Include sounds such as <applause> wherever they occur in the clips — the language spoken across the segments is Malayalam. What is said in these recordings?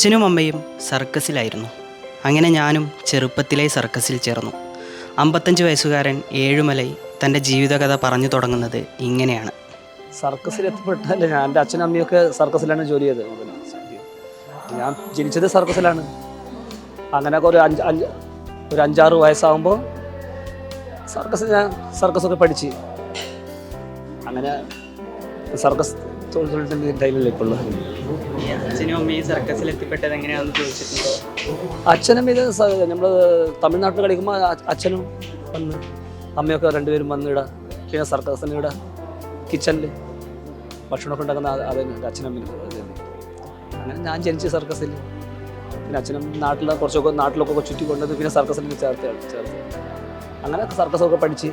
അച്ഛനും അമ്മയും സർക്കസിലായിരുന്നു. അങ്ങനെ ഞാനും ചെറുപ്പത്തിലെ സർക്കസിൽ ചേർന്നു. അമ്പത്തഞ്ച് വയസ്സുകാരൻ ഏഴുമലൈ തന്റെ ജീവിതകഥ പറഞ്ഞു തുടങ്ങുന്നത് ഇങ്ങനെയാണ്. സർക്കസിൽ എത്തിപ്പെട്ടാൽ ഞാൻ എന്റെ അച്ഛനും അമ്മയൊക്കെ സർക്കസിലാണ് ജോലി ചെയ്തത്. ഞാൻ ജനിച്ചത് സർക്കസിലാണ്. അങ്ങനെ ഒരു അഞ്ച് അഞ്ച് ഒരു അഞ്ചാറ് വയസ്സാകുമ്പോൾ സർക്കസ് ഞാൻ സർക്കസൊക്കെ പഠിച്ച്. അങ്ങനെ സർക്കസ് തൊഴിലിന്റെ എന്തായാലും ഇപ്പോൾ അച്ഛനും അമ്മയും സർക്കസിൽ എത്തിപ്പെട്ടത് എങ്ങനെയാണെന്ന് ചോദിച്ചിട്ടുണ്ടോ? അച്ഛനും ഇത് നമ്മൾ തമിഴ്നാട്ടിൽ കളിക്കുമ്പോൾ അച്ഛനും വന്ന് അമ്മയൊക്കെ രണ്ടുപേരും വന്ന് ഇവിടെ പിന്നെ സർക്കസിന് ഇവിടെ കിച്ചണിൽ ഭക്ഷണമൊക്കെ ഉണ്ടാക്കുന്ന ആ- അത് തന്നെ അച്ഛനും അമ്മയും ഇത് തന്നെ. അങ്ങനെ ഞാൻ ജനിച്ച സർക്കസിൽ പിന്നെ അച്ഛനും നാട്ടിലെ കുറച്ചൊക്കെ നാട്ടിലൊക്കെ ചുറ്റി കൊണ്ടത് പിന്നെ സർക്കസിൽ ചേർത്ത് ചേർത്ത്. അങ്ങനെ സർക്കസൊക്കെ പഠിച്ച്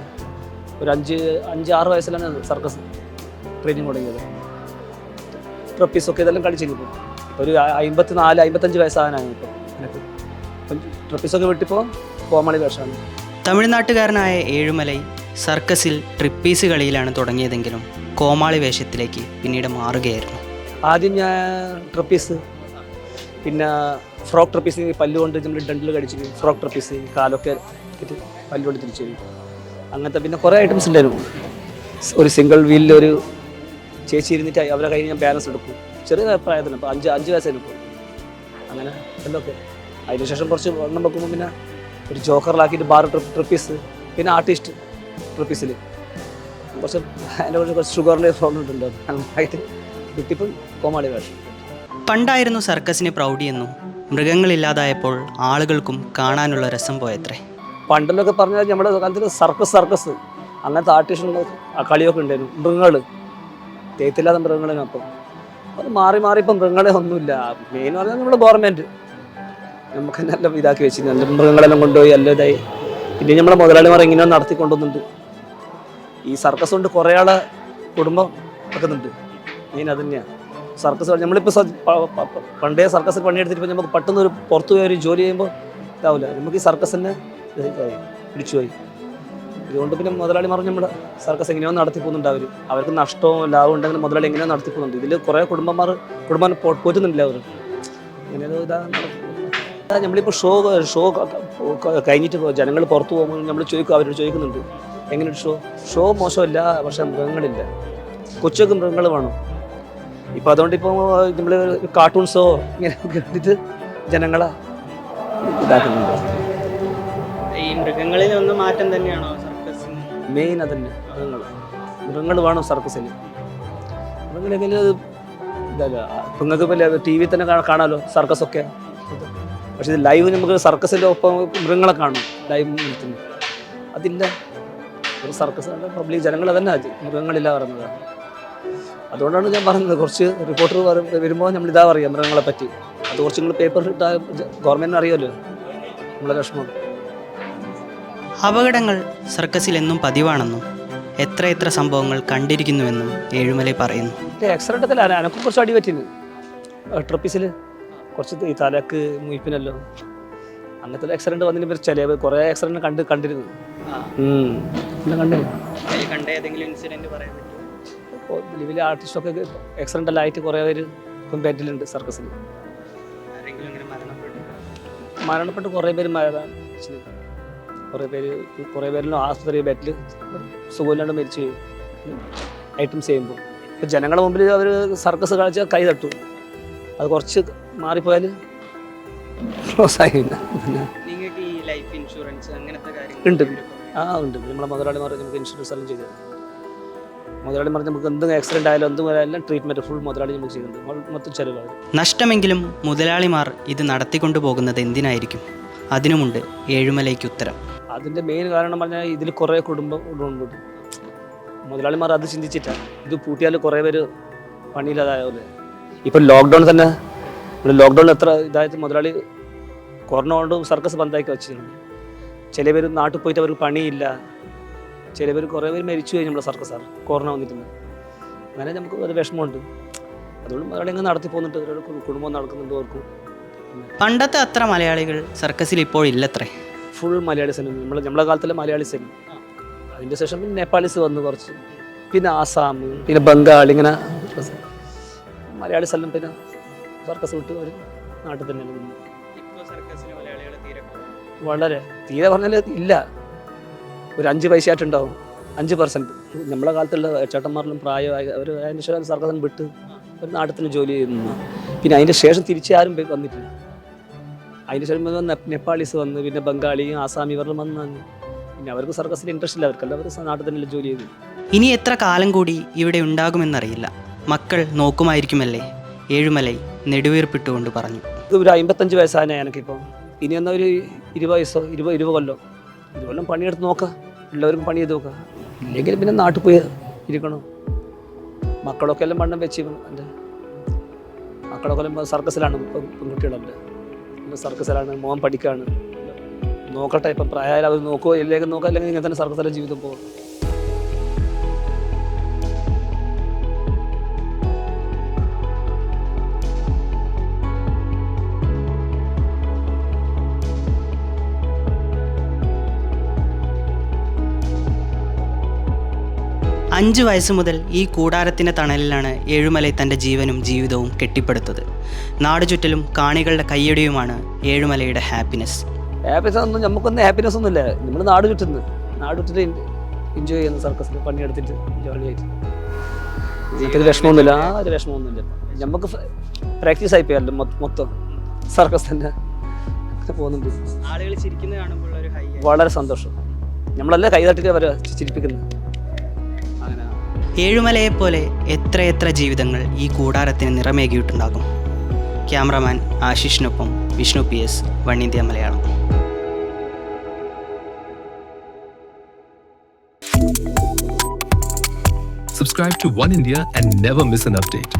ഒരു അഞ്ച് അഞ്ച് ആറ് വയസ്സിലാണ് സർക്കസ് ട്രെയിനിങ് തുടങ്ങിയത്. ട്രപ്പീസൊക്കെ ഇതെല്ലാം കളിച്ചിരിക്കും ഒരു അമ്പത്തി നാല് അമ്പത്തഞ്ച് വയസ്സാകാനാണ് ഇപ്പോൾ എനിക്ക് അപ്പം ട്രപ്പീസൊക്കെ വിട്ടിപ്പോൾ കോമളി വേഷമാണ്. തമിഴ്നാട്ടുകാരനായ ഏഴുമലൈ സർക്കസിൽ ട്രിപ്പീസ് കളിയിലാണ് തുടങ്ങിയതെങ്കിലും കോമാളി വേഷത്തിലേക്ക് പിന്നീട് മാറുകയായിരുന്നു. ആദ്യം ഞാൻ ട്രപ്പീസ് പിന്നെ ഫ്രോക്ക് ട്രപ്പീസ് പല്ലുകൊണ്ട് നമ്മൾ ഡണ്ടിൽ കടിച്ചു ഫ്രോക്ക് ട്രപ്പീസ് കാലൊക്കെ പല്ലുകൊണ്ട് തിരിച്ചു അങ്ങനത്തെ പിന്നെ കുറേ ഐറ്റംസ് ഉണ്ടായിരുന്നു. ഒരു സിംഗിൾ വീലിൽ ഒരു ചേച്ചി ഇരുന്നിട്ട് അവരുടെ കയ്യിൽ ഞാൻ ബാലൻസ് എടുക്കും. ചെറിയ പ്രായത്തിന് ഇപ്പോൾ അഞ്ച് അഞ്ച് വയസ്സായിരുന്നു ഇപ്പോൾ അങ്ങനെ എന്തൊക്കെ? അതിനുശേഷം കുറച്ച് വണ്ണം വെക്കുമ്പോൾ പിന്നെ ഒരു ജോക്കറിലാക്കിയിട്ട് ബാർ ട്രിപ്പ് ട്രിപ്പീസ് പിന്നെ ആർട്ടിസ്റ്റ് ട്രിപ്പീസിൽ കുറച്ച് അതിന്റെ കുറച്ച് കുറച്ച് ഷുഗറിന്റെ പ്രോബ്ലം ഉണ്ട് നന്നായിട്ട് കിട്ടിയപ്പോൾ കോമാളി വേഷം. പണ്ടായിരുന്നു സർക്കസിന് പ്രൗഢിയെന്നും മൃഗങ്ങളില്ലാതായപ്പോൾ ആളുകൾക്കും കാണാനുള്ള രസം പോയത്രേ. പണ്ടെന്നൊക്കെ പറഞ്ഞാൽ നമ്മുടെ കാലത്ത് സർക്കസ് സർക്കസ്. അങ്ങനത്തെ ആർട്ടിഷൻ കളിയൊക്കെ ഉണ്ടായിരുന്നു. മൃഗങ്ങൾ തേത്തില്ലാത്ത മൃഗങ്ങളിനൊപ്പം അത് മാറി മാറി ഇപ്പം മൃഗങ്ങളെ ഒന്നുമില്ല. മെയിൻ പറഞ്ഞാൽ നമ്മുടെ ഗവൺമെന്റ് നമുക്ക് നല്ല ഇതാക്കി വെച്ച് നല്ല മൃഗങ്ങളെല്ലാം കൊണ്ടുപോയി നല്ല ഇതായി. പിന്നെ നമ്മളെ മുതലാളിമാർ ഇങ്ങനെ നടത്തിക്കൊണ്ടുവന്നുണ്ട് ഈ സർക്കസ് കൊണ്ട് കുറേ ആളെ കുടുംബം വെക്കുന്നുണ്ട്. മെയിൻ അത് തന്നെയാണ് സർക്കസ് നമ്മളിപ്പോൾ പണ്ടേ സർക്കസിൽ പണിയെടുത്തിട്ട് നമുക്ക് പെട്ടെന്ന് ഒരു പുറത്തു പോയി ഒരു ജോലി ചെയ്യുമ്പോൾ ഇതാവില്ല നമുക്ക് ഈ സർക്കസിനെ പിടിച്ചു പോയി. ഇതുകൊണ്ട് പിന്നെ മുതലാളി മുതലാളിമാർ നമ്മുടെ സർക്കസ് എങ്ങനെയോ നടത്തി പോകുന്നുണ്ട് അവർ അവർക്ക് നഷ്ടവും ലാഭവും ഉണ്ടെങ്കിലും മുതലാളി എങ്ങനെയോ നടത്തി പോകുന്നുണ്ട് ഇതിൽ കുറേ കുടുംബമാർ കുടുംബം പോറ്റുന്നുണ്ട് അവർ ഇങ്ങനെ ഇതാ നടക്കുന്നത്. നമ്മളിപ്പോൾ ഷോ ഷോ കഴിഞ്ഞിട്ട് ജനങ്ങൾ പുറത്തു പോകുമ്പോൾ നമ്മൾ ചോദിക്കും അവരോട് ചോദിക്കുന്നുണ്ട്. എങ്ങനെ ഷോ? ഷോ മോശമല്ല പക്ഷെ മൃഗങ്ങളില്ല. കൊച്ചൊക്കെ മൃഗങ്ങൾ വേണം. ഇപ്പം അതുകൊണ്ട് ഇപ്പോൾ നമ്മൾ കാർട്ടൂൺസോ ഇങ്ങനെ <laughs> കണ്ടിട്ട് ജനങ്ങളെ ഇതാക്കുന്നുണ്ട്. ഈ മൃഗങ്ങളിൽ ഒന്ന് മാറ്റം തന്നെയാണോ? മെയിൻ അതന്നെ മൃഗങ്ങൾ. മൃഗങ്ങൾ വേണം സർക്കസിൽ മൃഗങ്ങളെങ്കിൽ ഇതല്ല നിങ്ങൾക്ക് ഇപ്പോൾ ടി വി തന്നെ കാണാ- കാണാമല്ലോ സർക്കസൊക്കെ പക്ഷെ ഇത് ലൈവ് നമുക്ക് സർക്കസിന്റെ ഒപ്പം മൃഗങ്ങളെ കാണും ലൈവ് നിൽക്കുന്നു അതില്ല ഒരു സർക്കസ് പബ്ലിക് ജനങ്ങൾ അതന്നെ അത് മൃഗങ്ങളില്ല പറയുന്നത്. അതുകൊണ്ടാണ് ഞാൻ പറഞ്ഞത് കുറച്ച് റിപ്പോർട്ടർ വരുമ്പോൾ നമ്മൾ ഇതാ പറയാം മൃഗങ്ങളെ പറ്റി. അത് കുറച്ച് നിങ്ങൾ പേപ്പർ ഇട്ടാൽ ഗവൺമെന്റിന് അറിയാമല്ലോ നമ്മളെ വിഷമം. അപകടങ്ങൾ സർക്കസിൽ എന്നും പതിവാണെന്നും എത്ര എത്ര സംഭവങ്ങൾ കണ്ടിരിക്കുന്നുവെന്നും ഏഴുമലൈ പറയുന്നു. ആക്സിഡന്റത്തിൽ എനക്കും കുറച്ച് അടി പറ്റിന്. ട്രപ്പീസിൽ. കുറച്ച് ഈ തലക്ക് മുയിപ്പിനല്ലോ. അങ്ങനത്തെ ആക്സിഡന്റ് വന്നതിന് പേര് ചില കുറേ ആക്സിഡന്റ് കണ്ട് കണ്ടിരുന്നു. ഉം. കണ്ടേ? ഏതെങ്കിലും ഇൻസിഡന്റ് പറയാൻ പറ്റുമോ? ഇപ്പോൾ വലിയ ആർട്ടിസ്റ്റൊക്കെ ആക്സിഡന്റ് എല്ലായിട്ട് കുറേ പേര് ഇപ്പം ബെഡിലുണ്ട് സർക്കസിൽ ആരെങ്കിലും അങ്ങനെ മരണപ്പെട്ടു മരണപ്പെട്ട് കുറേ പേര് മരണം കുറേ പേര് കുറേ പേരെല്ലാം ആശുപത്രി ബെറ്റിൽ സുഖമില്ലാണ്ട് മരിച്ചു ഐറ്റംസ് ചെയ്യുമ്പോൾ. ഇപ്പം ജനങ്ങളുടെ മുമ്പിൽ അവർ സർക്കസ് കാണിച്ച കൈ തട്ടു. അത് കുറച്ച് മാറിപ്പോയാൽ പ്രോത്സാഹിക്കില്ല ലൈഫ് ഇൻഷുറൻസ് അങ്ങനത്തെ ഉണ്ട്. ആ ഉണ്ട്. നമ്മളെ മുതലാളിമാർ നമുക്ക് ഇൻഷുറൻസ് എല്ലാം ചെയ്തു മുതലാളിമാർ നമുക്ക് എന്തും ആക്സിഡന്റ് ആയാലും എന്തും ആയാലും ട്രീറ്റ്മെന്റ് ഫുൾ മുതലാളി നമുക്ക് ചെയ്യുന്നുണ്ട് മൊത്തം ചെലവാണ് നഷ്ടമെങ്കിലും മുതലാളിമാർ ഇത് നടത്തിക്കൊണ്ടു പോകുന്നത് എന്തിനായിരിക്കും? അതിനുമുണ്ട് ഏഴുമലയ്ക്ക് ഉത്തരം. അതിന്റെ മെയിൻ കാരണം പറഞ്ഞാൽ ഇതിൽ കുറേ കുടുംബം മുതലാളിമാർ അത് ചിന്തിച്ചിട്ടാണ് ഇത് പൂട്ടിയാൽ കുറേ പേര് പണിയില്ലാതായത് ഇപ്പം ലോക്ക്ഡൗൺ തന്നെ ലോക്ക്ഡൗണിൽ എത്ര ഇതായത് മുതലാളി കൊറോണ കൊണ്ട് സർക്കസ് ബന്ധാക്കി വെച്ചിരുന്നു. ചില പേര് നാട്ടിൽ പോയിട്ട് അവർക്ക് പണിയില്ല. ചില പേര് കുറേ പേര് മരിച്ചു കഴിഞ്ഞു നമ്മുടെ സർക്കസ് സാർ കൊറോണ വന്നിട്ടുണ്ട് അങ്ങനെ നമുക്ക് ഒരു വിഷമമുണ്ട്. അതുകൊണ്ട് മുതലാളി അങ്ങ് നടത്തി പോകുന്നുണ്ട് കുടുംബം നടക്കുന്നുണ്ട് അവർക്കും പണ്ടത്തെ അത്ര മലയാളികൾ സർക്കസിൽ ഇപ്പോൾ ഇല്ലത്രേ. ഫുൾ മലയാളി സിനിമ നമ്മൾ നമ്മളെ കാലത്തിലെ മലയാളി സിനിമ അതിന്റെ ശേഷം പിന്നെ നേപ്പാളീസ് വന്നു കുറച്ച്. പിന്നെ ആസാം പിന്നെ ബംഗാൾ ഇങ്ങനെ മലയാളി സ്ഥലം പിന്നെ സർക്കസ് വിട്ട് ഒരു നാട്ടിൽ തന്നെ വളരെ. തീരെ പറഞ്ഞാൽ ഇല്ല. ഒരു അഞ്ച് പൈസ ആയിട്ടുണ്ടാവും അഞ്ച് പെർസെന്റ് നമ്മളെ കാലത്തുള്ള ചേട്ടന്മാരിലും പ്രായമായി അവർ അതിന് ശേഷം സർക്കസിന് വിട്ട് ഒരു നാട്ടിൽ ജോലി ചെയ്യുന്നു. പിന്നെ അതിന്റെ ശേഷം തിരിച്ച് ആരും പോയി വന്നിട്ടില്ല. അതിന് ശേഷം പിന്നെ നെ- നേപ്പാളീസ് വന്ന് പിന്നെ ബംഗാളിയും ആസാമി ഇവരെല്ലാം വന്ന് പിന്നെ അവർക്ക് സർക്കസിൽ ഇൻട്രസ്റ്റ് ഇല്ല അവർക്കല്ല അവർ നാട്ടിൽ തന്നെ ജോലി ചെയ്തു. ഇനി എത്ര കാലം കൂടി ഇവിടെ ഉണ്ടാകുമെന്നറിയില്ല. മക്കൾ നോക്കുമായിരിക്കുമല്ലേ? ഏഴുമലൈ നെടുവീർപ്പിട്ടുകൊണ്ട് പറഞ്ഞു. ഇത് ഒരു അമ്പത്തഞ്ച് വയസ്സാണ് എനിക്കിപ്പോൾ ഇനി എന്നാ ഒരു ഇരുപത് വയസ്സോ ഇരുപത് ഇരുപത് കൊല്ലം. ഇരുപത് കൊല്ലം പണിയെടുത്ത് നോക്കാം. എല്ലാവർക്കും പണി ചെയ്ത് നോക്കാം. ഇല്ലെങ്കിൽ പിന്നെ നാട്ടിൽ പോയി ഇരിക്കണം. മക്കളൊക്കെ എല്ലാം വണ്ണം വെച്ച് എന്റെ മക്കളൊക്കെ സർക്കസിലാണ് ഇപ്പം പെൺകുട്ടികളല്ലേ. എല്ലാം സർക്കസിലാണ് മോൻ പഠിക്കാണ്. നോക്കട്ടെ ഇപ്പം പ്രായമായാലും അവർ നോക്കുമോ ഇല്ലെങ്കിൽ നോക്കാം അല്ലെങ്കിൽ ഇങ്ങനെ തന്നെ സർക്കസിലെ ജീവിതം പോകും. അഞ്ച് വയസ്സ് മുതൽ ഈ കൂടാരത്തിന്റെ തണലിലാണ് ഏഴുമലൈ തന്റെ ജീവനും ജീവിതവും കെട്ടിപ്പടുത്തത്. നാടു ചുറ്റലും കാണികളുടെ കയ്യടിയുമാണ് ഏഴുമലയുടെ ഹാപ്പിനെസ് ഹാപ്പിനെസ് ഒന്നും നമുക്കൊന്നും ഹാപ്പിനെസ് ഒന്നുമില്ല. നമ്മൾ നാട് ചുറ്റുന്നു. നാട് ചുറ്റിട്ട് എൻജോയ് ചെയ്യുന്ന സർക്കസിൽ പണിയെടുത്തിട്ട് ജോളിയായിട്ട് എനിക്കത് വിഷമമൊന്നുമില്ല ആ ഒരു വിഷമമൊന്നുമില്ല നമുക്ക് പ്രാക്ടീസ് ആയി പോയല്ലോ മൊത്തം. സർക്കസ് തന്നെ. പോകുന്നുണ്ട്. ആളുകൾ ചിരിക്കുന്നത് കാണുമ്പോൾ ഒരു വളരെ സന്തോഷം. നമ്മളെല്ലാം കൈതട്ടിട്ട് അവരെ ചിരിപ്പിക്കുന്നത്? ഏഴുമലയെപ്പോലെ എത്രയെത്ര ജീവിതങ്ങൾ ഈ കൂടാരത്തിന് നിറമേകിയിട്ടുണ്ടാകും cameraman ആശിഷിനൊപ്പം Vishnu P S One India Malayalam subscribe to One India and never miss an update.